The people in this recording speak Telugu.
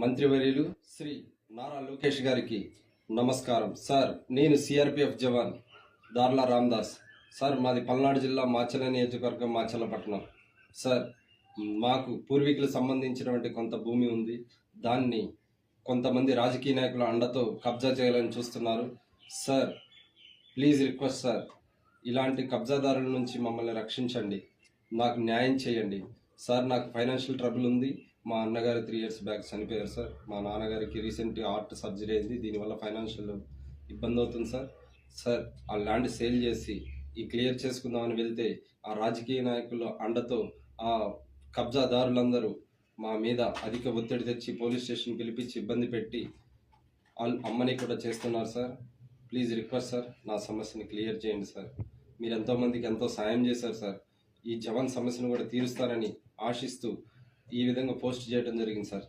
మంత్రివర్యులు శ్రీ నారా లోకేష్ గారికి నమస్కారం. సార్ నేను సిఆర్పిఎఫ్ జవాన్ దార్లా రామ్దాస్. సార్ మాది పల్నాడు జిల్లా మాచల నియోజకవర్గం మాచలపట్నం సార్ మాకు పూర్వీకులకు సంబంధించినటువంటి కొంత భూమి ఉంది. దాన్ని కొంతమంది రాజకీయ నాయకుల అండతో కబ్జా చేయాలని చూస్తున్నారు. సార్ ప్లీజ్ రిక్వెస్ట్ సార్ ఇలాంటి కబ్జాదారుల నుంచి మమ్మల్ని రక్షించండి. నాకు న్యాయం చేయండి. సార్ నాకు ఫైనాన్షియల్ ట్రబుల్ ఉంది. మా అన్నగారు త్రీ ఇయర్స్ బ్యాక్ చనిపోయారు సార్. మా నాన్నగారికి రీసెంట్ హార్ట్ సర్జరీ అయింది. దీనివల్ల ఫైనాన్షియల్ ఇబ్బంది అవుతుంది సార్. సార్ ఆ ల్యాండ్ సేల్ చేసి ఈ క్లియర్ చేసుకుందామని వెళ్తే ఆ రాజకీయ నాయకుల అండతో ఆ కబ్జాదారులందరూ మా మీద అధిక ఒత్తిడి తెచ్చి పోలీస్ స్టేషన్ పిలిపించి ఇబ్బంది పెట్టి వాళ్ళు అమ్మని కూడా చేస్తున్నారు సార్. ప్లీజ్ రిక్వెస్ట్ సార్ నా సమస్యని క్లియర్ చేయండి సార్. మీరు ఎంతోమందికి ఎంతో సాయం చేశారు సార్. ఈ జవాన్ సమస్యను కూడా తీరుస్తారని ఆశిస్తూ ఈ విధంగా పోస్ట్ చేయడం జరిగింది సార్.